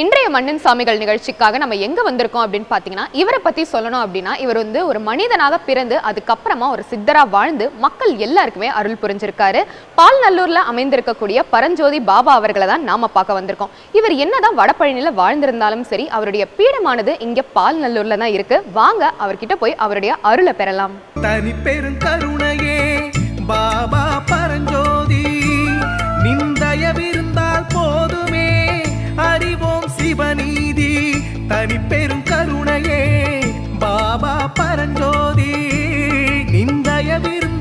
இன்றைய மண்ணின் சாமிகள் நிகழ்ச்சிக்காக நம்ம எங்க வந்திருக்கோம் அப்படின்னு பாத்தீங்கன்னா இவரை பத்தி சொல்லணும் அப்படின்னா இவர் வந்து ஒரு மனிதனாக பிறந்து அதுக்கப்புறமா ஒரு சித்தரா வாழ்ந்து மக்கள் எல்லாருக்குமே அருள் புரிஞ்சிருக்காரு. பால்நல்லூர்ல அமைந்திருக்கக்கூடிய பரஞ்சோதி பாபா அவர்களை தான் நாம பார்க்க வந்திருக்கோம். இவர் என்னதான் வடபழனியில வாழ்ந்திருந்தாலும் சரி அவருடைய பீடமானது இங்க பால்நல்லூர்ல தான் இருக்கு. வாங்க அவர்கிட்ட போய் அவருடைய அருளை பெறலாம். தனி பெருங்கருணையே பாபா பரஞ்சோதி. தனி பெரும் கருணையே. பாபா பரஞ்சோதி நிந்தய போதுமே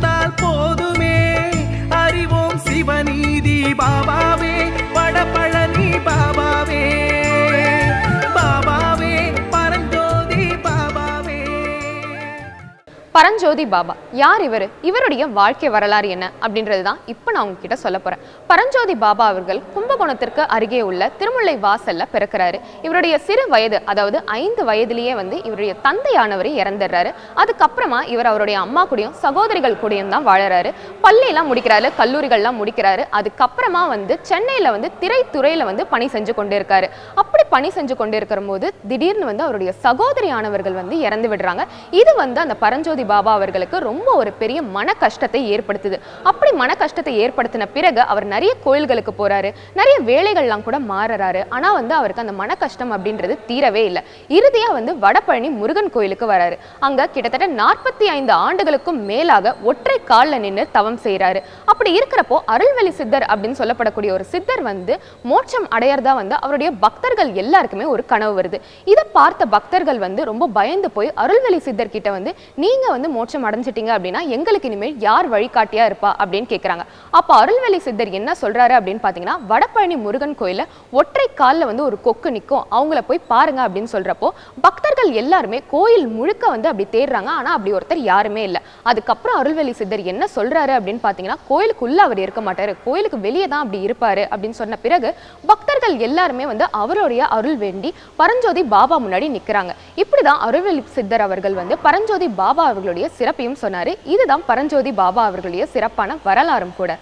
பரஞ்சோதி பாபா யார் இவர்? இவருடைய வாழ்க்கை வரலாறு என்ன? அப்படின்றது தான் இப்போ நான் உங்ககிட்ட சொல்ல போகிறேன் பரஞ்சோதி பாபா அவர்கள் கும்பகோணத்திற்கு அருகே உள்ள திருமுல்லை வாசல்ல பிறக்கிறாரு. இவருடைய சிறு வயது அதாவது ஐந்து வயதிலேயே வந்து இவருடைய தந்தையானவர் இறந்துடுறாரு. அதுக்கப்புறமா இவர் அவருடைய அம்மா கூடயும் சகோதரிகள் கூடயும் தான் வாழறாரு. பள்ளியெல்லாம் முடிக்கிறாரு கல்லூரிகள்லாம் முடிக்கிறாரு. அதுக்கப்புறமா வந்து சென்னையில வந்து திரைத்துறையில் வந்து பணி செஞ்சு கொண்டு இருக்காரு அப்படி பணி செஞ்சு கொண்டு இருக்கிற போது திடீர்னு வந்து அவருடைய சகோதரியானவர்கள் வந்து இறந்து விடுறாங்க. இது வந்து அந்த பரஞ்சோதி பாபா அவர்களுக்கு ரொம்ப ஒரு பெரிய மன கஷ்டத்தை ஏற்படுத்துது. அப்படி மன கஷ்டத்தை ஏற்படுத்தின பிறகு அவர் நிறைய கோயில்களுக்கு போறாரு. நிறைய வேலைகள்லாம் கூட மாறுறாரு. ஆனா வந்து அவருக்கு அந்த மன கஷ்டம் அப்படின்றது தீரவே இல்லை. இறுதியா வந்து வடபழனி முருகன் கோயிலுக்கு வராரு. அங்க கிட்டத்தட்ட நாற்பத்தி ஐந்து ஆண்டுகளுக்கும் மேலாக ஒற்றை காலில் நின்று தவம் செய்கிறாரு அப்படி இருக்கிறப்போ அருள்வெளி சித்தர் அப்படின்னு சொல்லப்படக்கூடிய ஒரு சித்தர் வந்து மோட்சம் அடையறதா வந்து அவருடைய பக்தர்கள் எல்லாருக்குமே ஒரு கனவு வருது. இதை பார்த்த பக்தர்கள் வந்து ரொம்ப பயந்து போய் அருள்வெளி சித்தர் கிட்ட வந்து நீங்க வந்து மோட்சம் அடைஞ்சிட்டீங்க அப்படின்னா எங்களுக்கு இனிமேல் யார் வழிகாட்டியா இருப்பா அப்படின்னு கேட்குறாங்க அப்ப அருள்வெளி சித்தர் என்ன சொல்றாரு அப்படின்னு பாத்தீங்கன்னா வடபழனி முருகன் கோயிலில் ஒற்றை கால்ல வந்து ஒரு கொக்கு நிக்கும். அவங்கள போய் பாருங்க அப்படின்னு சொல்றப்போ பக்தர்கள் எல்லாருமே கோயில் முழுக்க வந்து அப்படி தேடுறாங்க. ஆனா அப்படி ஒருத்தர் யாருமே இல்லை. அதுக்கப்புறம் அருள்வெளி சித்தர் என்ன சொல்றாரு அப்படின்னு பாத்தீங்கன்னா கோயிலுக்குள்ள அவர் இருக்க மாட்டாரு. கோயிலுக்கு வெளியே தான் அப்படி இருப்பாரு அப்படின்னு சொன்ன பிறகு பக்தர்கள் எல்லாருமே வந்து அவருடைய அருள் வேண்டி பரஞ்சோதி பாபா முன்னாடி நிக்கிறாங்க. இப்படிதான் அருள்வெளி சித்தர் அவர்கள் வந்து பரஞ்சோதி பாபா அவர்களுடைய சிறப்பையும் சொன்னாரு. இதுதான் பரஞ்சோதி பாபா அவர்களுடைய சிறப்பான வரலாறும் கூட.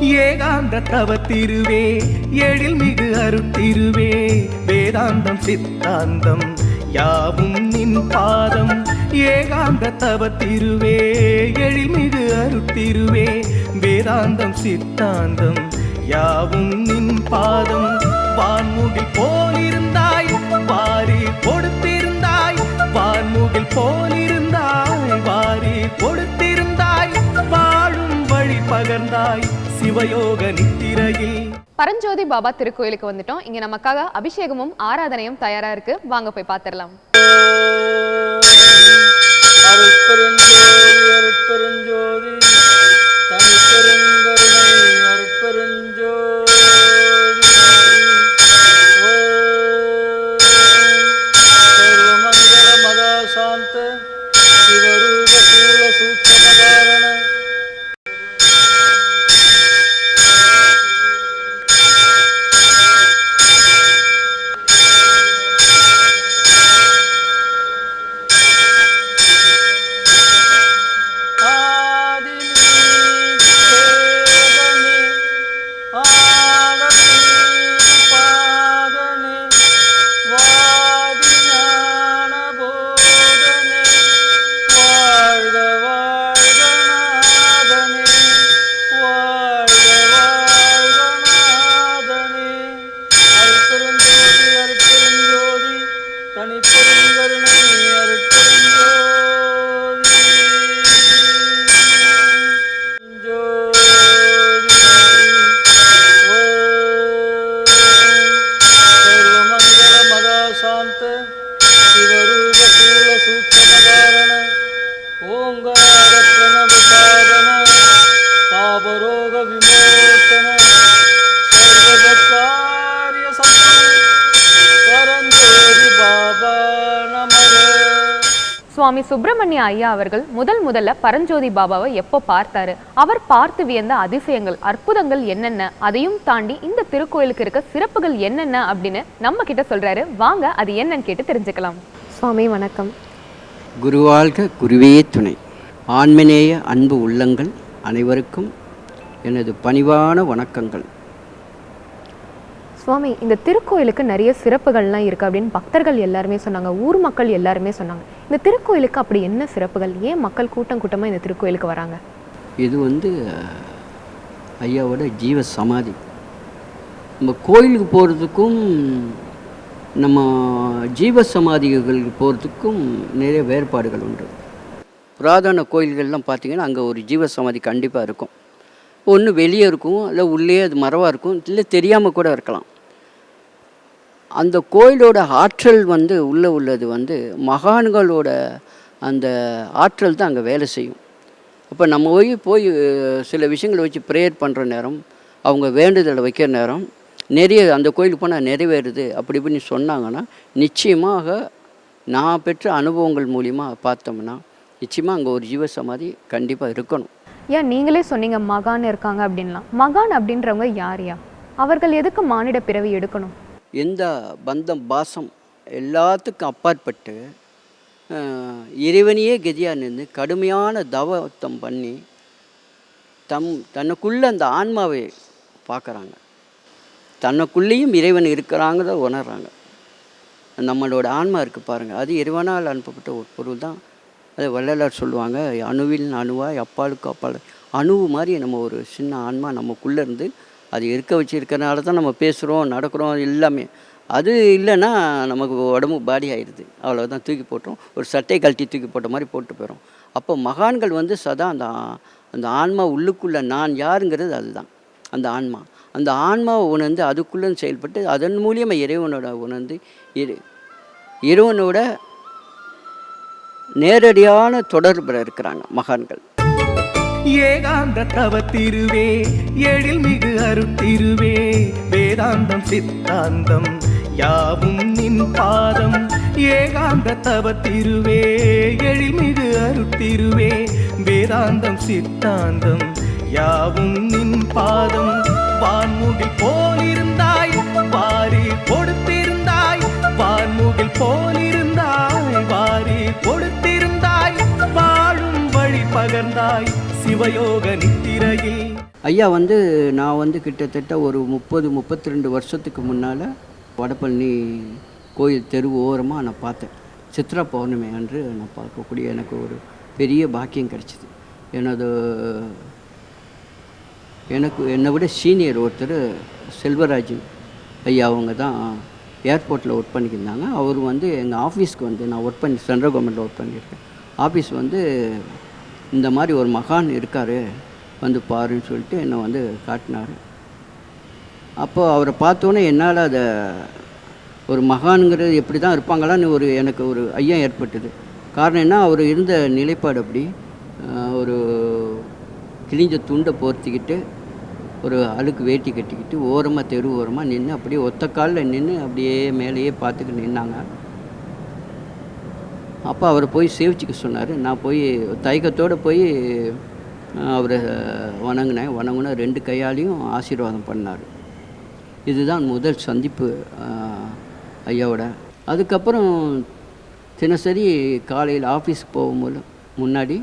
ஏகாந்த தவத்திருவே எழில் மிகு அருட்டிருவே. வேதாந்தம் சித்தாந்தம் யாவும் நின் பாதம். ஏகாந்த தவத்திருவே எழில் மிகு அருட்டிருவே. வேதாந்தம் சித்தாந்தம் யாவும் நின் பாதம். வான்முகில் போலிருந்தாய் வாரி கொடுத்திருந்தாய். வான்முகில் போலிருந்தாய் பகர்ந்தாய் சிவயோக நித்திரையில். பரஞ்சோதி பாபா திருக்கோயிலுக்கு வந்துட்டோம். இங்க நமக்காக அபிஷேகமும் ஆராதனையும் தயாரா இருக்கு. வாங்க போய் பார்த்திடலாம் அருட்பெருஞ்சோதி அருட்பெருஞ்சோதி தனிப்பெருங்கருணை விமோசன சர்வகாரிய சத்ரு பரஞ்சோதி பாபா நமரே சுவாமி சுப்பிரமணிய ஐயா அவர்கள் முதல் முதல்ல பரஞ்சோதி பாபாவை எப்போ பார்த்தாரு? அவர் பார்த்து வியந்த அதிசயங்கள் அற்புதங்கள் என்னென்ன? அதையும் தாண்டி இந்த திருக்கோயிலுக்கு இருக்க சிறப்புகள் என்னென்ன அப்படின்னு நம்ம கிட்ட சொல்றாரு. வாங்க அது என்னன்னு கேட்டு தெரிஞ்சுக்கலாம். சுவாமி வணக்கம். குருவாழ்க குருவே துணை. ஆன்மநேய அன்பு உள்ளங்கள் அனைவருக்கும் எனது பணிவான வணக்கங்கள். சுவாமி இந்த திருக்கோயிலுக்கு நிறைய சிறப்புகள்லாம் இருக்கு அப்படின்னு பக்தர்கள் எல்லாருமே சொன்னாங்க ஊர் மக்கள் எல்லாருமே சொன்னாங்க. இந்த திருக்கோயிலுக்கு அப்படி என்ன சிறப்புகள்? ஏன் மக்கள் கூட்டம் கூட்டமா இந்த திருக்கோயிலுக்கு வராங்க? இது வந்து ஐயாவோட ஜீவ சமாதி. நம்ம கோயிலுக்கு போகிறதுக்கும் நம்ம ஜீவ சமாதிகளுக்கு போகிறதுக்கும் நிறைய வேறுபாடுகள் உண்டு. புராதன கோயில்கள்லாம் பார்த்தீங்கன்னா அங்கே ஒரு ஜீவ சமாதி கண்டிப்பாக இருக்கும். ஒன்று வெளியே இருக்கும் இல்லை உள்ளே அது மரவாக இருக்கும் இல்லை தெரியாமல் கூட இருக்கலாம். அந்த கோயிலோட ஆற்றல் வந்து உள்ளே உள்ளது வந்து மகான்களோட அந்த ஆற்றல் தான் அங்கே வேலை செய்யும். அப்போ நம்ம போய் போய் சில விஷயங்களை வச்சு ப்ரேயர் பண்ணுற நேரம் அவங்க வேண்டுதலை வைக்கிற நேரம் நிறைய அந்த கோயிலுக்கு போனால் நிறைவேறுது அப்படி இப்படின்னு சொன்னாங்கன்னா நிச்சயமாக நான் பெற்ற அனுபவங்கள் மூலிமா பார்த்தோம்னா நிச்சயமாக அங்கே ஒரு ஜீவ சமாதி கண்டிப்பாக இருக்கணும். ஏன் நீங்களே சொன்னீங்க மகான் இருக்காங்க அப்படின்லாம். மகான் அப்படின்றவங்க யார் யா? அவர்கள் எதுக்கு மானிட பிறவி எடுக்கணும்? எந்த பந்தம் பாசம் எல்லாத்துக்கும் அப்பாற்பட்டு இறைவனையே கதியாக நின்று கடுமையான தவத்தம் பண்ணி தம் தனக்குள்ளே அந்த ஆன்மாவை பார்க்குறாங்க. தனக்குள்ளேயும் இறைவன் இருக்கிறாங்கிறத உணர்கிறாங்க நம்மளோட ஆன்மா இருக்குது பாருங்கள் அது இறைவனால் அனுப்பப்பட்ட ஒரு பொருள் தான் அது வள்ளலார் சொல்லுவாங்க அணுவில் அணுவாய் அப்பாலுக்கு அப்பால் அணுவு மாதிரி நம்ம ஒரு சின்ன ஆன்மா நமக்குள்ளே இருந்து அது இருக்க வச்சுருக்கனால தான் நம்ம பேசுகிறோம் நடக்கிறோம் எல்லாமே. அது இல்லைன்னா நமக்கு உடம்பு பாடி ஆயிடுது. அவ்வளோதான் தூக்கி போட்டோம். ஒரு சட்டை கழட்டி தூக்கி போட்ட மாதிரி போட்டு போயிடும் அப்போ மகான்கள் வந்து சதா அந்த அந்த ஆன்மா உள்ளுக்குள்ளே நான் யாருங்கிறது அதுதான். அந்த ஆன்மா. அந்த ஆன்மாவை உணர்ந்து அதுக்குள்ளே செயல்பட்டு அதன் மூலியமாக இறைவனோட உணர்ந்து இரு இறைவனோட நேரடியான தொடர்பில் இருக்கிறாங்க மகான்கள். ஏகாந்த தவத்திருவே எழில் மிகு அருத்திருவே வேதாந்தம் சித்தாந்தம் யாவும் நின் பாதம். ஏகாந்த தவத்திருவே எழில் மிகு அருத்திருவே வேதாந்தம் சித்தாந்தம் யாவும் நின் பாதம். வான்முகில் போலிருந்தாய் வாரி கொடுத்திருந்தாய் வான்முகில் போலிருந்தாய் வாரி கொடு பகர்ந்தாய் சிவயோக நித்திரையில். ஐயா வந்து நான் வந்து கிட்டத்தட்ட ஒரு முப்பது முப்பத்தி ரெண்டு வருஷத்துக்கு முன்னால் வடபழனி கோயில் தெரு ஓரமாக நான் பார்த்தேன். சித்ரா பௌர்ணமி அன்று நான் பார்க்கக்கூடிய எனக்கு ஒரு பெரிய பாக்கியம் கிடச்சிது. எனது எனக்கு என்னை விட சீனியர் ஒருத்தர் செல்வராஜ் ஐயா அவங்க தான் ஏர்போர்ட்டில் ஒர்க் பண்ணிக்கிருந்தாங்க. அவர் வந்து எங்கள் ஆஃபீஸ்க்கு வந்து நான் ஒர்க் பண்ணி சென்ட்ரல் கவர்மெண்ட்டில் ஒர்க் பண்ணியிருக்கேன். ஆஃபீஸ் வந்து இந்த மாதிரி ஒரு மகான் இருக்கார் வந்து பாருன்னு சொல்லிட்டு என்னை வந்து காட்டினார். அப்போது அவரை பார்த்தோன்னே என்னால் அதை ஒரு மகானுங்கிறது எப்படி தான் இருப்பாங்களான்னு ஒரு எனக்கு ஒரு ஐயம் ஏற்பட்டது. காரணம் என்ன? அவர் இருந்த நிலைப்பாடு அப்படி. ஒரு கிழிஞ்ச துண்டை போர்த்திக்கிட்டு ஒரு அழுக்கு வேட்டி கட்டிக்கிட்டு ஓரமாக தெரு ஓரமாக நின்று அப்படியே ஒத்த காலில் நின்று அப்படியே மேலேயே பார்த்துக்கிட்டு நின்னாங்க. அப்போ அவரை போய் சேவிச்சுக்க சொன்னார். நான் போய் தயக்கத்தோடு போய் அவரை வணங்கினேன். வணங்கின ரெண்டு கையாலையும் ஆசீர்வாதம் பண்ணார். இதுதான் முதல் சந்திப்பு ஐயாவோட. அதுக்கப்புறம் தினசரி காலையில் ஆஃபீஸ்க்கு போகும்போது முன்னாடி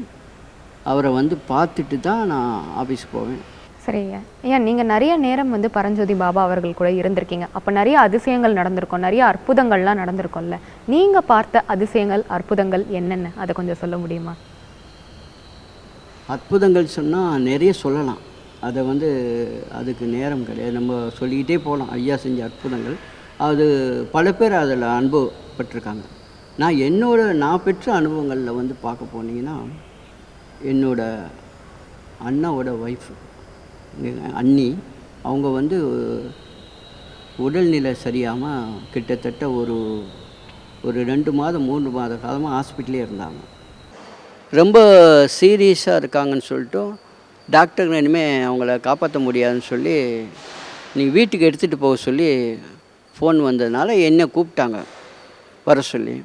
அவரை வந்து பார்த்துட்டு தான் நான் ஆஃபீஸ்க்கு போவேன். சரி ஐயா ஐயா நிறைய நேரம் வந்து பரஞ்சோதி பாபா அவர்கள் கூட இருந்திருக்கீங்க. அப்போ நிறைய அதிசயங்கள் நடந்திருக்கும். நிறைய அற்புதங்கள்லாம் நடந்திருக்கும்ல. நீங்கள் பார்த்த அதிசயங்கள் அற்புதங்கள் என்னென்ன? அதை கொஞ்சம் சொல்ல முடியுமா? அற்புதங்கள் சொன்னால் நிறைய சொல்லலாம். அதை வந்து அதுக்கு நேரம் கிடையாது. நம்ம சொல்லிக்கிட்டே போகலாம். ஐயா செஞ்ச அற்புதங்கள். அது பல பேர் அதில் அனுபவப்பட்டிருக்காங்க. நான் என்னோட நான் பெற்ற அனுபவங்களில் வந்து பார்க்க போனீங்கன்னா என்னோட அண்ணாவோட ஒய்ஃப் அண்ணி அவங்க வந்து உடல்நிலை சரியாமல் கிட்டத்தட்ட ஒரு ஒரு ரெண்டு மாதம் மூன்று மாத காலமாக ஹாஸ்பிட்டலே இருந்தாங்க. ரொம்ப சீரியஸாக இருக்காங்கன்னு சொல்லிட்டு டாக்டர் இனிமேல் அவங்கள காப்பாற்ற முடியாதுன்னு சொல்லி நீ வீட்டுக்கு எடுத்துகிட்டு போக சொல்லி ஃபோன் வந்ததுனால என்னை கூப்பிட்டாங்க. வர சொல்லி.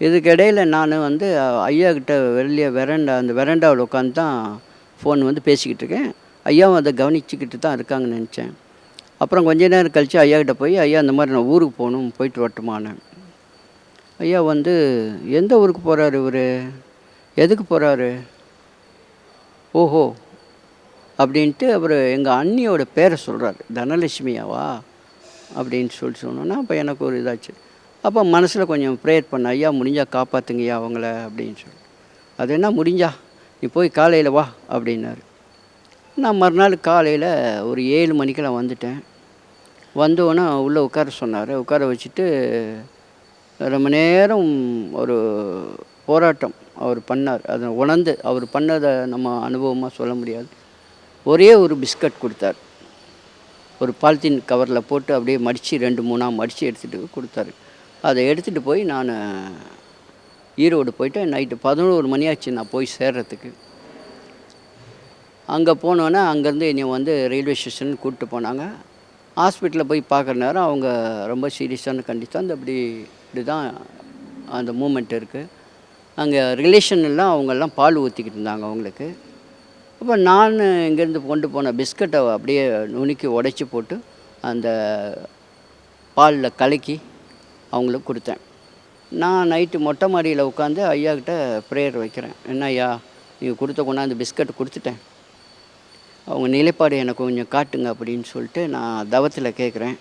இதுக்கிடையில் நான் வந்து ஐயா கிட்ட வெளியே வெரண்டா அந்த வெரண்டாவில் உட்காந்து தான் ஃபோன் வந்து பேசிக்கிட்டு இருக்கேன் ஐயாவும் அதை கவனிச்சுக்கிட்டு தான் இருக்காங்கன்னு நினச்சேன். அப்புறம் கொஞ்ச நேரம் கழித்து ஐயா போய் ஐயா இந்த மாதிரி நான் ஊருக்கு போகணும் போயிட்டு வரட்டுமானேன். ஐயா வந்து எந்த ஊருக்கு போகிறாரு இவர்? எதுக்கு போகிறாரு ஓஹோ அப்படின்ட்டு அவர் எங்கள் அண்ணியோட பேரை சொல்கிறார் தனலட்சுமியாவா அப்படின்னு சொல்லி சொன்னோன்னா அப்போ எனக்கு ஒரு இதாச்சு. அப்போ மனசில் கொஞ்சம் ப்ரேயர் பண்ண ஐயா முடிஞ்சால் காப்பாற்றுங்கய்யா அவங்கள அப்படின்னு சொல்லி. அது என்ன முடிஞ்சா? நீ போய் காலையில் வா அப்படின்னாரு. நான் மறுநாள் காலையில் ஒரு ஏழு மணிக்கெல்லாம் வந்துட்டேன். வந்தோன்னே உள்ளே உட்கார சொன்னார். உட்கார வச்சுட்டு ரொம்ப நேரம் ஒரு போராட்டம் அவர் பண்ணார். அதை உணர்ந்து அவர் பண்ணதை நம்ம அனுபவமாக சொல்ல முடியாது. ஒரே ஒரு பிஸ்கட் கொடுத்தார். ஒரு பாலித்தீன் கவரில் போட்டு அப்படியே மடித்து ரெண்டு மூணாக மடித்து எடுத்துகிட்டு கொடுத்தாரு. அதை எடுத்துகிட்டு போய் நான் ஈரோடு போயிட்டு நைட்டு பதினோரு மணி ஆச்சு நான் போய் சேர்றதுக்கு. அங்கே போனோன்னே அங்கேருந்து என்னை வந்து ரயில்வே ஸ்டேஷன் கூப்பிட்டு போனாங்க. ஹாஸ்பிட்டலில் போய் பார்க்குற நேரம் அவங்க ரொம்ப சீரியஸான கண்டிஷன். அந்த அப்படி இப்படி தான் அந்த மூமெண்ட் இருக்குது அங்கே ரிலேஷன் எல்லாம் அவங்கெல்லாம் பால் ஊற்றிக்கிட்டு இருந்தாங்க அவங்களுக்கு. அப்போ நான் இங்கேருந்து கொண்டு போன பிஸ்கட்டை அப்படியே நுணுக்கி உடைச்சி போட்டு அந்த பாலில் கலக்கி அவங்களுக்கு கொடுத்தேன். நான் நைட்டு மொட்டை மாடியில் உட்காந்து ஐயாக்கிட்ட ப்ரேயர் வைக்கிறேன். என்ன ஐயா நீங்கள் கொடுத்த கொண்டாந்து பிஸ்கட் கொடுத்துட்டேன். அவங்க நிலைப்பாடு எனக்கு கொஞ்சம் காட்டுங்க அப்படின்னு சொல்லிட்டு நான் தவத்தில் கேட்குறேன்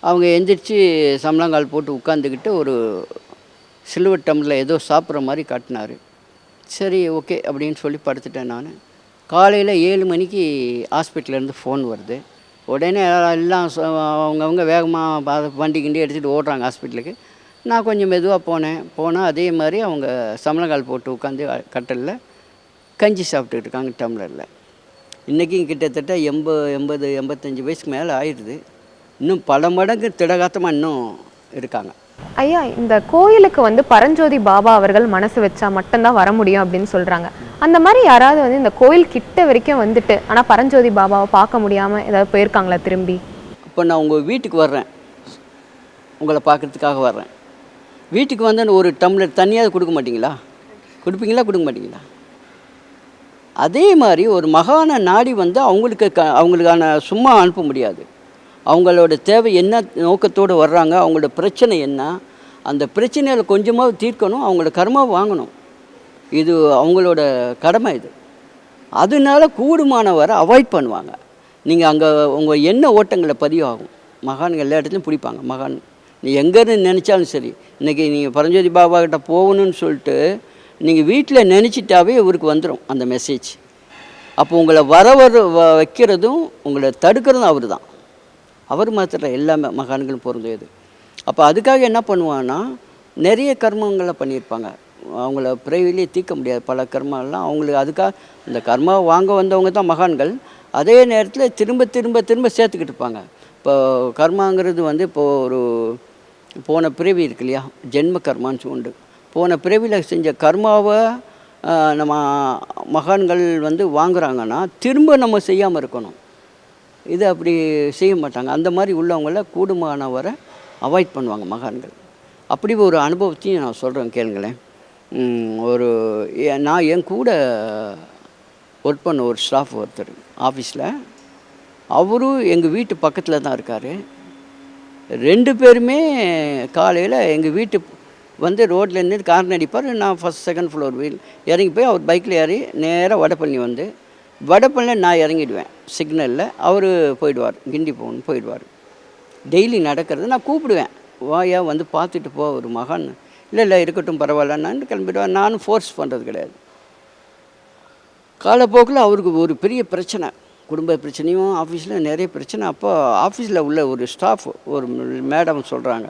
அவங்க எந்திரிச்சு சம்பளங்கால் போட்டு உட்காந்துக்கிட்டு ஒரு சில்வர் டம்ளில் ஏதோ சாப்பிட்ற மாதிரி காட்டினார். சரி ஓகே அப்படின்னு சொல்லி படுத்துட்டேன் நான். காலையில் ஏழு மணிக்கு ஹாஸ்பிட்டல்லேருந்து ஃபோன் வருது. உடனே எல்லாம் அவங்கவுங்க வேகமாக வண்டி கிண்டி எடுத்துகிட்டு ஓடுறாங்க ஹாஸ்பிட்டலுக்கு நான் கொஞ்சம் மெதுவாக போனேன். போனால் அதே மாதிரி அவங்க சம்பளங்கால் போட்டு உட்காந்து கட்டலில் கஞ்சி சாப்பிட்டுக்கிட்டு இருக்காங்க டம்ளரில். இன்றைக்கும் கிட்டத்தட்ட எண்பது எண்பது எண்பத்தஞ்சு வயசுக்கு மேலே ஆயிடுது. இன்னும் பல மடங்கு திடகாத்தமாக இன்னும் இருக்காங்க. ஐயா இந்த கோயிலுக்கு வந்து பரஞ்சோதி பாபா அவர்கள் மனசு வச்சா மட்டும்தான் வர முடியும் அப்படின்னு சொல்றாங்க. அந்த மாதிரி யாராவது வந்து இந்த கோயில் கிட்ட வரைக்கும் வந்துட்டு ஆனா பரஞ்சோதி பாபாவை பார்க்க முடியாம ஏதாவது போயிருக்காங்களா திரும்பி? இப்போ நான் உங்கள் வீட்டுக்கு வர்றேன். உங்களை பார்க்குறதுக்காக வர்றேன். வீட்டுக்கு வந்து ஒரு டம்ளர் தண்ணியாவது கொடுக்க மாட்டீங்களா? கொடுப்பீங்களா? கொடுக்க மாட்டிங்களா? அதே மாதிரி ஒரு மகான நாடி வந்து அவங்களுக்கு க அவங்களுக்கான சும்மா அனுப்ப முடியாது. அவங்களோட தேவை என்ன நோக்கத்தோடு வர்றாங்க அவங்களோட பிரச்சனை என்ன அந்த பிரச்சனையில் கொஞ்சமாக தீர்க்கணும் அவங்களோட கர்மாவை வாங்கணும். இது அவங்களோட கடமை இது. அதனால கூடுமானவரை அவாய்ட் பண்ணுவாங்க. நீங்கள் அங்கே உங்கள் எண்ண ஓட்டங்களை பதிவாகும். மகான்கள் எல்லா இடத்துலையும் பிடிப்பாங்க. மகான் நீ எங்கேருந்து நினச்சாலும் சரி இன்றைக்கி நீங்கள் பரஞ்சோதி பாபா கிட்ட போகணும்னு சொல்லிட்டு நீங்கள் வீட்டில் நினச்சிட்டாவே இவருக்கு வந்துடும் அந்த மெசேஜ் அப்போ உங்களை வர வர வ- வைக்கிறதும் உங்களை தடுக்கிறதும் அவர் தான் அவர் மாத்திர எல்லாமே மகான்களும் பொருந்தியது. அப்போ அதுக்காக என்ன பண்ணுவான்னா நிறைய கர்மங்களை பண்ணியிருப்பாங்க. அவங்கள பிறவிலே தீர்க்க முடியாது. பல கர்மாலாம் அவங்களுக்கு அதுக்காக இந்த கர்மா வாங்க வந்தவங்க தான் மகான்கள். அதே நேரத்தில் திரும்ப திரும்ப திரும்ப சேர்த்துக்கிட்டு இருப்பாங்க. இப்போ கர்மாங்கிறது வந்து இப்போது ஒரு போன பிறவி இருக்கு இல்லையா ஜென்ம கர்மான்னு உண்டு. போன பிறவியில் செஞ்ச கர்மாவை நம்ம மகான்கள் வந்து வாங்குறாங்கன்னா திரும்ப நம்ம செய்யாமல் இருக்கணும். இது அப்படி செய்ய மாட்டாங்க. அந்த மாதிரி உள்ளவங்கள கூடுமானவரை அவாய்ட் பண்ணுவாங்க மகான்கள். அப்படி ஒரு அனுபவத்தையும் நான் சொல்கிறேன் கேளுங்களேன். ஒரு நான் என் கூட ஒர்க் பண்ண ஒரு ஸ்டாஃப் ஒருத்தர் ஆஃபீஸில் அவரும் எங்கள் வீட்டு பக்கத்தில் தான் இருக்கார். ரெண்டு பேருமே காலையில் எங்கள் வீட்டு வந்து ரோட்டில் இருந்து கார் அடிப்பார் நான் ஃபஸ்ட் செகண்ட் ஃப்ளோர் வீல் இறங்கி போய் அவர் பைக்கில் ஏறி நேராக வடபழனி வந்து வடபழனியில் நான் இறங்கிடுவேன் சிக்னலில் அவர் போயிடுவார் கிண்டி போகணும் போயிடுவார். டெய்லி நடக்கிறது நான் கூப்பிடுவேன். வாயா வந்து பார்த்துட்டு போ ஒரு மகான். இல்லை இல்லை இருக்கட்டும் பரவாயில்ல. நான் கிளம்பிடுவேன். நானும் ஃபோர்ஸ் பண்ணுறது கிடையாது. காலப்போக்கில் அவருக்கு ஒரு பெரிய பிரச்சனை. குடும்ப பிரச்சனையும் ஆஃபீஸில் நிறைய பிரச்சனை. அப்போ ஆஃபீஸில் உள்ள ஒரு ஸ்டாஃப் ஒரு மேடம் சொல்கிறாங்க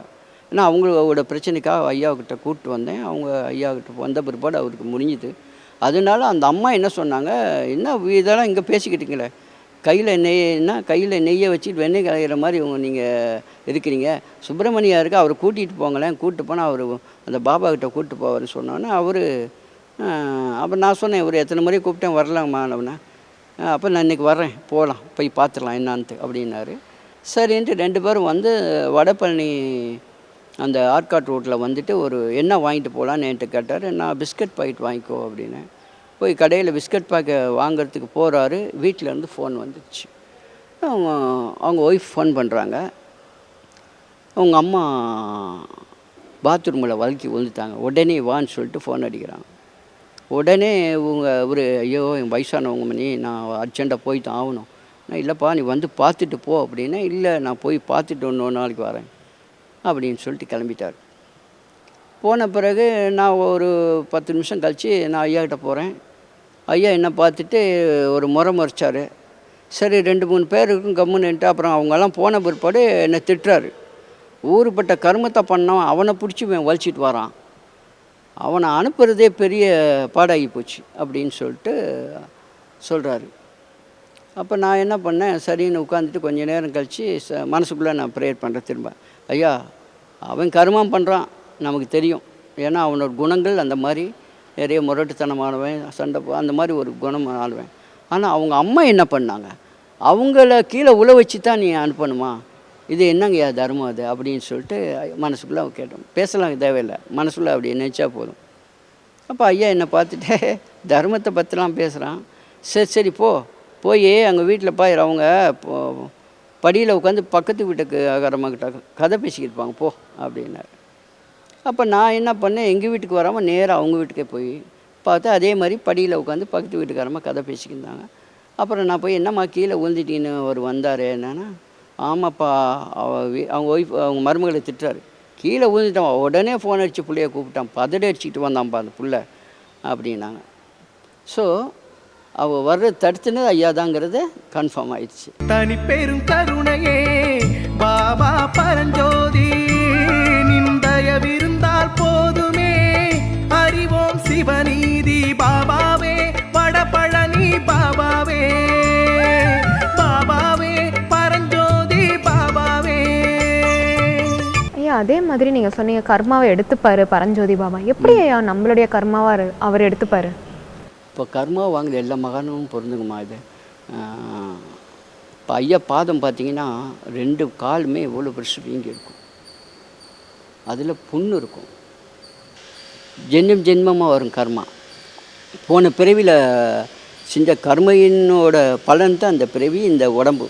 ஏன்னா அவங்களோட பிரச்சனைக்காக ஐயாக்கிட்ட கூப்பிட்டு வந்தேன். அவங்க ஐயாக்கிட்ட வந்த பிற்பாடு அவருக்கு முடிஞ்சுது. அதனால அந்த அம்மா என்ன சொன்னாங்க என்ன இதெல்லாம் இங்கே பேசிக்கிட்டீங்களே? கையில் நெய்னா கையில் நெய்யை வச்சுட்டு வெண்ணெய் கலையிற மாதிரி இவங்க நீங்கள் இருக்கிறீங்க. சுப்பிரமணியா இருக்கு அவரை கூட்டிகிட்டு போங்களேன். கூப்பிட்டு போனால் அவர் அந்த பாபா கிட்ட கூப்பிட்டு போவார்னு சொன்னோன்னே அவர் அப்போ நான் சொன்னேன் ஒரு எத்தனை முறை கூப்பிட்டேன் வரலாமா? அவனை அப்போ நான் இன்றைக்கி வரேன் போகலாம் போய் பார்த்துடலாம் என்னான்ட்டு அப்படின்னாரு. சரின்ட்டு ரெண்டு பேரும் வந்து வடபழனி அந்த ஆர்காட் ரோட்டில் வந்துட்டு ஒரு என்ன வாங்கிட்டு போகலான்னு என்கிட்ட கேட்டார். நான் பிஸ்கட் பாக்கெட் வாங்கிக்கோ அப்படின்னு. போய் கடையில் பிஸ்கட் பாக்கெட் வாங்குறதுக்கு போகிறாரு வீட்டிலேருந்து ஃபோன் வந்துச்சு. அவங்க அவங்க ஒய்ஃப் ஃபோன் பண்ணுறாங்க அவங்க அம்மா பாத்ரூமில் வழுக்கி விழுந்துட்டாங்க. உடனே வான்னு சொல்லிட்டு ஃபோன் அடிக்கிறாங்க. உடனே இவங்க ஒரு ஐயோ என் வயசானவங்க மணி நான் அர்ஜெண்ட்டாக போய் தான் ஆகணும். நான் இல்லைப்பா நீ வந்து பார்த்துட்டு போ அப்படின்னா இல்லை நான் போய் பார்த்துட்டு இன்னொரு நாளைக்கு வரேன் அப்படின்னு சொல்லிட்டு கிளம்பிட்டார். போன பிறகு நான் ஒரு பத்து நிமிஷம் கழித்து நான் ஐயா கிட்ட போகிறேன் ஐயா என்னை பார்த்துட்டு ஒரு முறை முறைச்சார். சரி ரெண்டு மூணு பேர் இருக்கும் கம்முன்னுட்டு அப்புறம் அவங்கெல்லாம் போன பிற்பாடு என்னை திட்டுறாரு. ஊருப்பட்ட கருமத்தை பண்ணவன் அவனை பிடிச்சி வலிச்சிட்டு வரான். அவனை அனுப்புகிறதே பெரிய பாடாகி போச்சு அப்படின்னு சொல்லிட்டு சொல்கிறாரு அப்போ நான் என்ன பண்ணேன்? சரின்னு உட்காந்துட்டு கொஞ்ச நேரம் கழித்து ச மனசுக்குள்ளே நான் ப்ரேயர் பண்ணுறேன் திரும்ப. ஐயா அவன் கருமம் பண்ணுறான் நமக்கு தெரியும். ஏன்னா அவனோட குணங்கள் அந்த மாதிரி நிறைய முரட்டுத்தனமானவன் சண்டை அந்த மாதிரி ஒரு குணம் ஆளுவேன் ஆனால் அவங்க அம்மா என்ன பண்ணாங்க? அவங்கள கீழே உழ வச்சு தான் நீ அனுப்பணுமா? இது என்னங்கய்யா தர்மம் அது? அப்படின்னு சொல்லிட்டு மனசுக்குள்ளே கேட்டோம் பேசலாம் தேவையில்லை. மனசுக்குள்ளே அப்படி நினச்சா போதும். அப்போ ஐயா என்னை பார்த்துட்டு தர்மத்தை பற்றிலாம் பேசுகிறான் சரி சரி போ. போய் அங்கே வீட்டில் பாரு அவங்க படியில் உட்காந்து பக்கத்து வீட்டுக்கு அகரமாக்கிட்ட கதை பேசிக்கிட்டு இருப்பாங்க. போ அப்படின்னாரு. அப்போ நான் என்ன பண்ணேன்? எங்கள் வீட்டுக்கு வராமல் நேராக அவங்க வீட்டுக்கே போய் பார்த்து அதே மாதிரி படியில் உட்காந்து பக்கத்து வீட்டுக்காரமாக கதை பேசிக்கிருந்தாங்க அப்புறம் நான் போய் என்னம்மா கீழே விழுந்துட்டீன்னு அவர் வந்தார்? என்னன்னா ஆமாப்பா அவ அவங்க ஒய்ஃப் அவங்க மருமகளை திட்டுறாரு. கீழே விழுந்துட்டான். உடனே ஃபோன் அடித்து பிள்ளைய கூப்பிட்டான். பதடி அடிச்சுக்கிட்டு வந்தான்ப்பா அந்த பிள்ளை அப்படின்னாங்க. ஸோ அவள் வர்றது தடுத்துனது ஐயா தாங்கிறது கன்ஃபார்ம் ஆயிடுச்சு. தனி பெரும் கருணையே பாபா பரஞ்சோதி நிந்தயவிருந்தால் போதுமே. அறிவோம் சிவநீதி பாபாவே வடபழனி பாபாவே பாபாவே. அதே மாதிரி நீங்க சொன்னீங்க கர்மாவை எடுத்துப்பாரு பரஞ்சோதி பாபா. எப்படி நம்மளுடைய கர்மாவை அவர்- எடுத்துப்பாரு? இப்போ கர்மா வாங்குற எல்லா மகானும் பொருந்துங்கம்மா இது. இப்போ ஐயா பாதம் பார்த்தீங்கன்னா ரெண்டு காலுமே எவ்வளோ பெருசு வீங்கி இருக்கும். அதில் புண்ணு இருக்கும். ஜென்மம் ஜென்மமாக வரும் கர்மா. போன பிறவியில் செஞ்ச கர்மையினோட பலன் தான் அந்த பிறவி இந்த உடம்பு.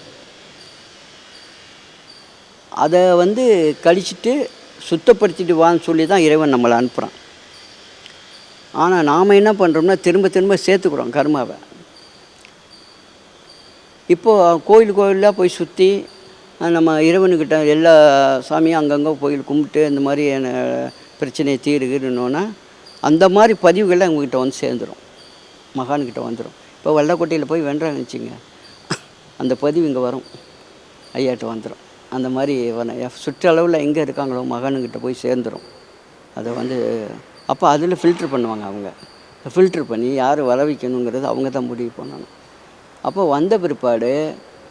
அதை வந்து கழிச்சிட்டு சுத்தப்படுத்திட்டு வான்னு சொல்லி தான் இறைவன் நம்மளை அனுப்புகிறான் ஆனால் நாம் என்ன பண்ணுறோம்னா திரும்ப திரும்ப சேர்த்துக்கிறோம் கர்மாவை. இப்போது கோயில் கோயிலாக போய் சுற்றி நம்ம இறைவனுக்கிட்ட எல்லா சாமியும் அங்கங்கே கோயில் கும்பிட்டு இந்த மாதிரி என்ன பிரச்சனையை தீருகிறோன்னா அந்த மாதிரி பதிவுகள்லாம் அவங்கக்கிட்ட வந்து சேர்ந்துடும் மகான்கிட்ட வந்துடும் இப்போ வெள்ளக்கோட்டையில் போய் வென்றான்னு வச்சுங்க அந்த பதிவு இங்கே வரும். ஐயாட்ட வந்துடும் அந்த மாதிரி வர- சுற்றளவில் எங்கே இருக்காங்களோ மகனுக்கிட்ட போய் சேர்ந்துடும் அதை வந்து அப்போ அதில் ஃபில்ட்ரு பண்ணுவாங்க அவங்க. ஃபில்ட்ரு பண்ணி யார் வர வைக்கணுங்கிறது அவங்க தான் முடிவு பண்ணணும். அப்போ வந்த பிற்பாடு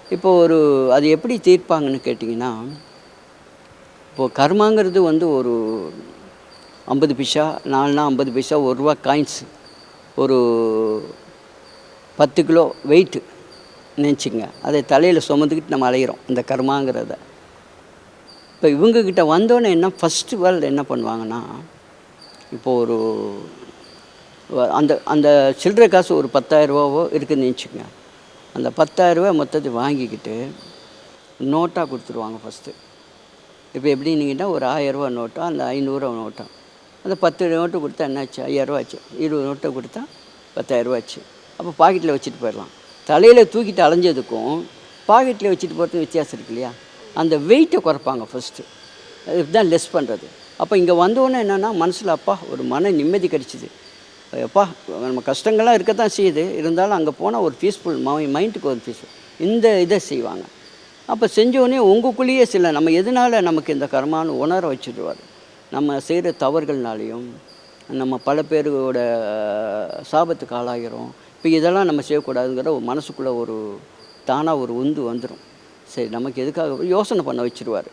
இப்போ ஒரு அது எப்படி தீர்ப்பாங்கன்னு கேட்டிங்கன்னா இப்போது கர்மாங்கிறது வந்து ஒரு ஐம்பது பைசா நாலுனா ஐம்பது பைசா ஒரு ரூபா காயின்ஸ் ஒரு பத்து கிலோ வெயிட்டு நினச்சிங்க அதை தலையில் சுமந்துக்கிட்டு நம்ம அலையிறோம். இந்த கர்மாங்கிறத. இப்போ இவங்கக்கிட்ட வந்தோன்னே என்ன ஃபஸ்ட்டு வேர்ல்டு என்ன பண்ணுவாங்கன்னா இப்போது ஒரு அந்த அந்த சில்லறை காசு ஒரு பத்தாயிரரூபாவோ இருக்குதுன்னு வச்சுக்கோங்க அந்த பத்தாயிரரூபா மொத்தத்தை வாங்கிக்கிட்டு நோட்டாக கொடுத்துருவாங்க ஃபஸ்ட்டு இப்போ எப்படின்னீங்கன்னா ஒரு ஆயிரரூபா நோட்டா அந்த ஐநூறுரூவா நோட்டா. அந்த பத்து நோட்டு கொடுத்தா என்னாச்சு? ஐயாயிரரூவா ஆச்சு. இருபது நோட்டை கொடுத்தா பத்தாயிரரூவா ஆச்சு. அப்போ பாக்கெட்டில் வச்சுட்டு போயிடலாம். தலையில் தூக்கிட்டு அலைஞ்சதுக்கும் பாக்கெட்டில் வச்சுட்டு போகிறதுக்கு வித்தியாசம் இருக்கு இல்லையா? அந்த வெயிட்டை குறைப்பாங்க ஃபஸ்ட்டு இதுதான் லெஸ் பண்ணுறது அப்போ இங்கே வந்தோன்னே என்னென்னா மனசில் அப்பா ஒரு மன நிம்மதி கிடச்சிது. அப்பா நம்ம கஷ்டங்கள்லாம் இருக்கத்தான் செய்யுது. இருந்தாலும் அங்கே போனால் ஒரு பீஸ்ஃபுல் மைண்டுக்கு ஒரு பீஸ்ஃபுல் இந்த இதை செய்வாங்க. அப்போ செஞ்சோடனே உங்களுக்குள்ளேயே சில நம்ம எதனால் நமக்கு இந்த கர்மான்னு உணர வச்சுடுவார்? நம்ம செய்கிற தவறுகள்னாலையும் நம்ம பல பேரோட சாபத்துக்கு ஆளாகிறோம். இப்போ இதெல்லாம் நம்ம செய்யக்கூடாதுங்கிற ஒரு மனசுக்குள்ளே ஒரு தானாக ஒரு உந்து வந்துடும் சரி நமக்கு எதுக்காக யோசனை பண்ண வச்சுருவார்.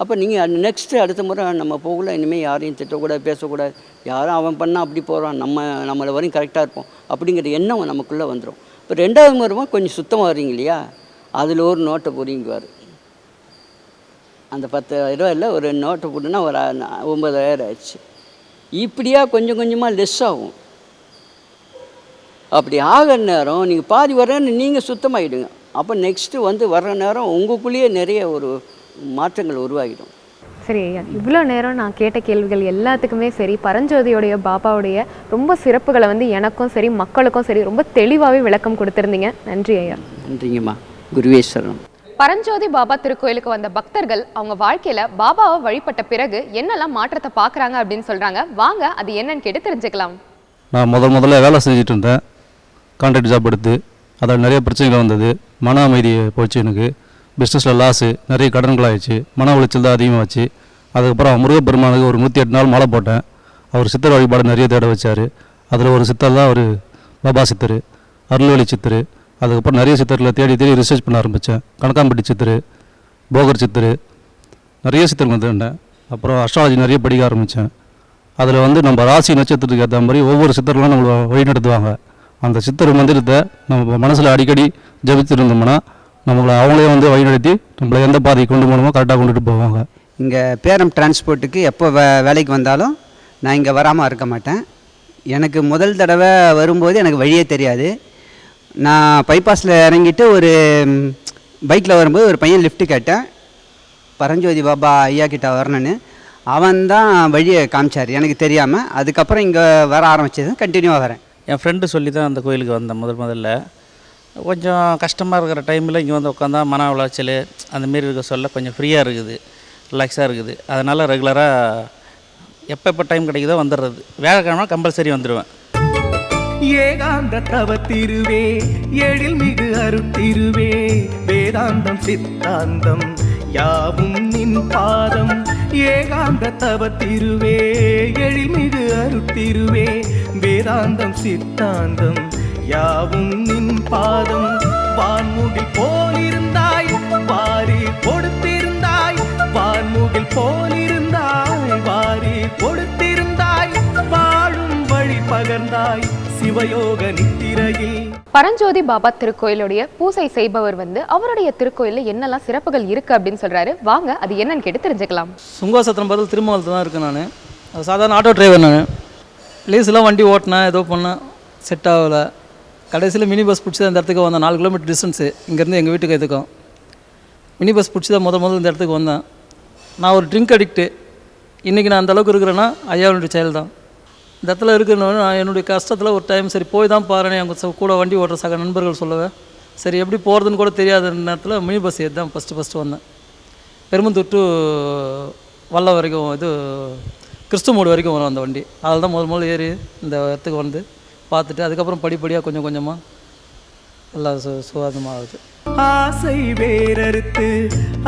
அப்போ நீங்கள் நெக்ஸ்ட்டு அடுத்த முறை நம்ம போகல இனிமேல் யாரையும் திட்டக்கூடாது பேசக்கூடாது. யாரும் அவன் பண்ணால் அப்படி போகிறான் நம்ம நம்மளை வரையும் கரெக்டாக இருப்போம். அப்படிங்கிற எண்ணம் நமக்குள்ளே வந்துடும் இப்போ ரெண்டாவது முறைமா கொஞ்சம் சுத்தமாக வர்றீங்க இல்லையா? அதில் ஒரு நோட்டை பொறிங்குவார் அந்த பத்தாயிரம் இல்லை ஒரு நோட்டை போட்டுனா ஒரு ஒம்பதாயிரம் ஒன்பதாயிரம் ஆயிடுச்சு. இப்படியா கொஞ்சம் கொஞ்சமாக லெஸ் ஆகும். அப்படி ஆகிற நேரம் நீங்கள் பாதி வரேன்னு நீங்கள் சுத்தமாகிடுங்க அப்போ நெக்ஸ்ட்டு வந்து வர்ற நேரம் உங்களுக்குள்ளேயே நிறைய ஒரு மாற்றங்கள் உருவாகிடும். சரி ஐயா இவ்வளோ நேரம் நான் கேட்ட கேள்விகள் எல்லாத்துக்குமே சரி பரஞ்சோதியோடைய பாபாவுடைய ரொம்ப சிறப்புகளை வந்து எனக்கும் சரி மக்களுக்கும் சரி ரொம்ப தெளிவாகவே விளக்கம் கொடுத்துருந்தீங்க. நன்றி ஐயா. நன்றிங்கம்மா. குருவேஸ்வரன் பரஞ்சோதி பாபா திருக்கோயிலுக்கு வந்த பக்தர்கள் அவங்க வாழ்க்கையில பாபாவை வழிபட்ட பிறகு என்னெல்லாம் மாற்றத்தை பார்க்கறாங்க அப்படின்னு சொல்றாங்க. வாங்க அது என்னன்னு கேட்டு தெரிஞ்சுக்கலாம். நான் முதல் முதல்ல வேலை செஞ்சுட்டு இருந்தேன். கான்ட்ராக்ட் ஜாப் எடுத்து அதில் நிறைய பிரச்சனைகள் வந்தது. மன அமைதி போச்சு எனக்கு. பிஸ்னஸில் லாஸு நிறைய கடன்களாகிடுச்சு மன உளைச்சல் தான் அதிகமாகச்சு அதுக்கப்புறம் முருகப்பெருமானுக்கு ஒரு நூற்றி எட்டு நாள் மாலை போட்டேன். அவர் சித்தர் வழிபாடு நிறைய தேட வச்சார். அதில் ஒரு சித்தர் தான் அவர் பாபா சித்தர் அருள்வழி சித்தர். அதுக்கப்புறம் நிறைய சித்தரில் தேடி தேடி ரிசர்ச் பண்ண ஆரம்பித்தேன் கணக்காம்பட்டி சித்தர் போகர் சித்தர். நிறைய சித்தர்கள் வந்துட்டேன் அப்புறம் அஸ்ட்ராலஜி நிறைய படிக்க ஆரம்பித்தேன் அதில் வந்து நம்ம ராசி நட்சத்திரத்துக்கு ஏற்ற மாதிரி ஒவ்வொரு சித்தர்களும் நம்மளை வழிநடத்துவாங்க. அந்த சித்தர் மந்திரத்தை நம்ம மனசில் அடிக்கடி ஜபிச்சிருந்தோம்னா நம்மளை அவங்களே வந்து வழிநடத்தி நம்மளை எந்த பாதைக்கு கொண்டு போகணுமோ கரெக்டாக கொண்டுட்டு போவாங்க. இங்கே பேரம் டிரான்ஸ்போர்ட்டுக்கு எப்போ வே வேலைக்கு வந்தாலும் நான் இங்கே வராமல் இருக்க மாட்டேன். எனக்கு முதல் தடவை வரும்போது எனக்கு வழியே தெரியாது. நான் பைபாஸில் இறங்கிட்டு ஒரு பைக்கில் வரும்போது ஒரு பையன் லிஃப்ட் கேட்டேன். பரஞ்சோதி பாபா ஐயா கிட்ட வரணுன்னு அவன் தான் வழியை காமிச்சார் எனக்கு தெரியாமல் அதுக்கப்புறம் இங்கே வர ஆரம்பிச்சது கண்டினியூவாக வரேன். என் ஃப்ரெண்டு சொல்லி தான் அந்த கோயிலுக்கு வந்தேன் முதல் முதல்ல. கொஞ்சம் கஷ்டமாக இருக்கிற டைமில் இங்கே வந்து உட்காந்தா மன உளைச்சல் அந்த மாரி இருக்க சொல்ல கொஞ்சம் ஃப்ரீயாக இருக்குது ரிலாக்ஸாக இருக்குது. அதனால் ரெகுலராக எப்போ எப்போ டைம் கிடைக்குதோ வந்துடுறது வேலைக்கிழமை கம்பல்சரி வந்துடுவேன் ஏகாந்த தவத்திருவே எழில் மிகு அருத்திருவே வேதாந்தம் சித்தாந்தம் யாவும் நின் ஏகாந்த தவத்திருவே எழில்மிகு அருத்திருவே வேதாந்தம் சித்தாந்தம் யாவும் நின் பாதம். வான்முகில் போலிருந்தாய் வாரி கொடுத்திருந்தாய் வான்முகில் போலிருந்தாய் வாரி கொடுத்து பகர்ந்தாய் சிவயோக நித்திரையில். பரஞ்சோதி பாபா திருக்கோயிலுடைய பூசை செய்பவர் வந்து அவருடைய திருக்கோயில்ல என்னெல்லாம் சிறப்புகள் இருக்கு அப்படின்னு சொல்றாரு. வாங்க அது என்னன்னு கேட்டு தெரிஞ்சுக்கலாம். சுங்கோசத்திரம் பதில் திருமங்கலத்தில் தான் இருக்கேன் நான். அது சாதாரண ஆட்டோ டிரைவர் நான். லீஸ்லாம் வண்டி ஓட்டினேன் ஏதோ பண்ணேன் செட் ஆகலை. கடைசியில் மினி பஸ் பிடிச்சி அந்த இடத்துக்கு வந்தேன். நாலு கிலோமீட்டர் டிஸ்டன்ஸு இங்கேருந்து எங்கள் வீட்டுக்கு எதுக்கும். மினி பஸ் பிடிச்சி தான் முத முதல்ல இந்த இடத்துக்கு வந்தேன். நான் ஒரு ட்ரிங்க் அடிக்ட்டு இன்றைக்கி நான் அந்த அளவுக்கு இருக்கிறேன்னா ஐயாவுடைய செயல் தான் இந்த இடத்துல இருக்கிறனால நான் என்னுடைய கஷ்டத்தில் ஒரு டைம் சரி போய் தான் பாருன்னு. எங்கள் கூட வண்டி ஓட்டுற சக நண்பர்கள் சொல்லுவேன் சரி எப்படி போகிறதுன்னு கூட தெரியாத நேரத்தில் மினி பஸ் ஏறி தான் ஃபஸ்ட்டு ஃபஸ்ட்டு வந்தேன். பெருமந்தூர் டு வல்ல வரைக்கும் இது கிறிஸ்துமூடு வரைக்கும் வரும் அந்த வண்டி. அதில் தான் முதல் முதல்ல ஏறி இந்த இடத்துக்கு வந்து பார்த்துட்டு அதுக்கப்புறம் படிப்படியாக கொஞ்சம் கொஞ்சமாக எல்லாம் சு சுவாதமாகுது ஆசை வேறறுத்து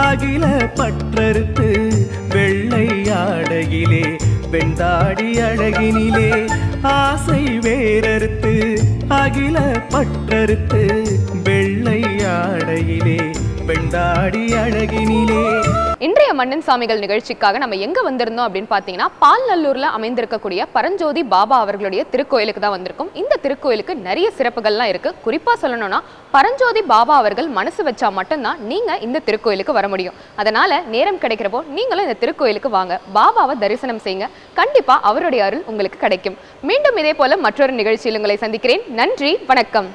அகில பற்றறுத்து வெள்ளை ஆடகிலே வெண்டாடி அழகினிலே ஆசை வேறறுத்து அகில பற்றறுத்து வெள்ளை ஆடையிலே வெண்டாடி அழகினிலே மன்னன் சாமிகள் நிகழ்ச்சிக்காக நம்ம எங்க வந்திருந்தோம் அப்படின்னு பார்த்தீங்கன்னா பால்நல்லூர்ல அமைந்திருக்கக்கூடிய பரஞ்சோதி பாபா அவர்களுடைய திருக்கோயிலுக்கு தான் வந்திருக்கும். இந்த திருக்கோயிலுக்கு நிறைய சிறப்புகள்லாம் இருக்கு. குறிப்பா சொல்லணும்னா பரஞ்சோதி பாபா அவர்கள் மனசு வச்சா மட்டும்தான் நீங்க இந்த திருக்கோயிலுக்கு வர முடியும். அதனால நேரம் கிடைக்கிறப்போ நீங்களும் இந்த திருக்கோயிலுக்கு வாங்க. பாபாவை தரிசனம் செய்யுங்க. கண்டிப்பா அவருடைய அருள் உங்களுக்கு கிடைக்கும். மீண்டும் இதே போல மற்றொரு நிகழ்ச்சியில் உங்களை சந்திக்கிறேன். நன்றி வணக்கம்.